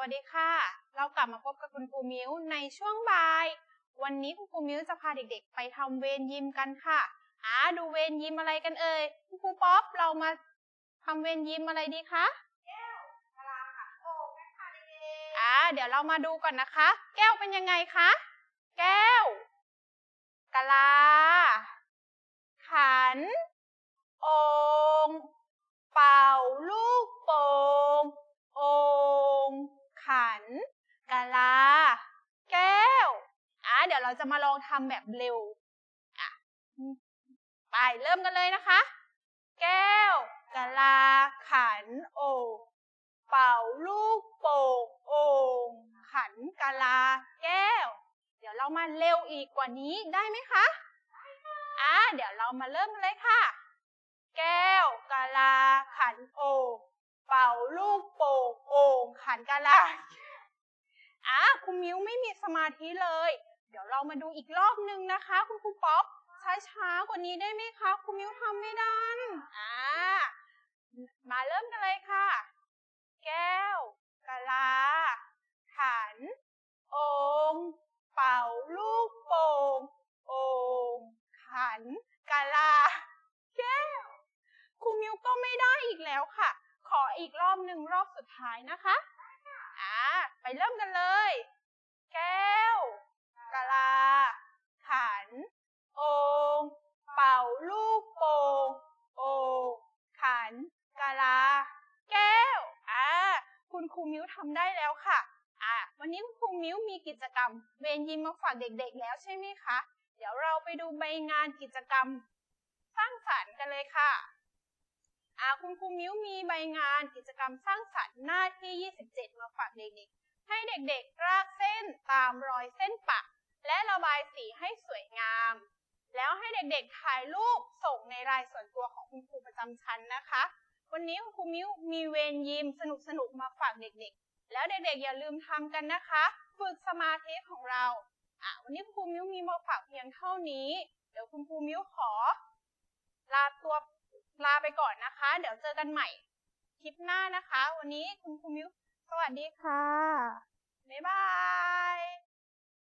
วัสดีค่ะ เรากลับมาพบกับคุณครูมิ้วในช่วงบ่าย วันนี้คุณครูมิ้วจะพาเด็กๆ ไปทำเวรยิมกันค่ะอ่าดูเวรยิมอะไรกันเอ่ย คุณครูป๊อปเรามาทำเวรยิมอะไรดีคะแก้วกะลาขันโอ่งค่ะเด็กๆอ่าเดี๋ยวเรามาดูก่อนนะคะ แก้วเป็นยังไงคะ แก้วกะลา ขัน โอ่งเป่าลูกโป่งโอ่งขัน กะลา แก้ว อะเดี๋ยวเราจะมาลองทำแบบเร็ว อะ ไปเริ่มกันเลยนะคะ แก้ว กะลา ขัน โอ่งเป่าลูกโป่งโอ่งขัน กะลา แก้ว เดี๋ยวเรามาเร็วอีกกว่านี้ได้ไหมคะ อะเดี๋ยวเรามาเริ่มกันเลยค่ะ แก้ว กะลา ขัน โอ่งเป่าลูกโป่งโอ่งขัน กะลา อะคุณมิ้วไม่มีสมาธิเลย เดี๋ยวเรามาดูอีกรอบนึงนะคะ คุณครูป๊อปช้าช้าๆกว่านี้ได้ไหมคะคุณมิ้วทำไม่ได้อ่ามาเริ่มกันเลยค่ะ แก้วกะลา ขัน โองเป่าลูกโป่งโองขันกะลา แก้วครูมิวก็ไม่ได้อีกแล้วค่ะ ขออีกรอบหนึ่งรอบสุดท้ายนะคะ ครูมิวทำได้แล้วค่ะ อ่าวันนี้คุณครูมิวมีกิจกรรม เวรยิมมาฝากเด็กๆ แล้วใช่ไหมคะ เดี๋ยวเราไปดูใบงานกิจกรรม สร้างสรรค์กันเลยค่ะ อ่าคุณครูมิ้วมีใบงานกิจกรรมสร้างสรรค์หน้าที่ 27 มาฝากเด็กๆ ให้เด็กๆรากเส้นตามรอยเส้นปัก และระบายสีให้สวยงาม แล้วให้เด็กๆถ่ายรูปส่งในรายส่วนตัวของคุณครูประจำชั้นนะคะ วันนี้ครูมิ้วมีเวรยิมสนุกๆมาฝากเด็กๆ แล้วเด็กๆอย่าลืมทำกันนะคะ ฝึกสมาธิของเราอะวันนี้คุณครูมิ้วมีมาฝากเพียงเท่านี้ เดี๋ยวคุณครูมิ้วขอ ลาตัวลาไปก่อนนะคะ เดี๋ยวเจอกันใหม่คลิปหน้านะคะ วันนี้คุณครูมิ้วสวัสดีค่ะบ๊ายบาย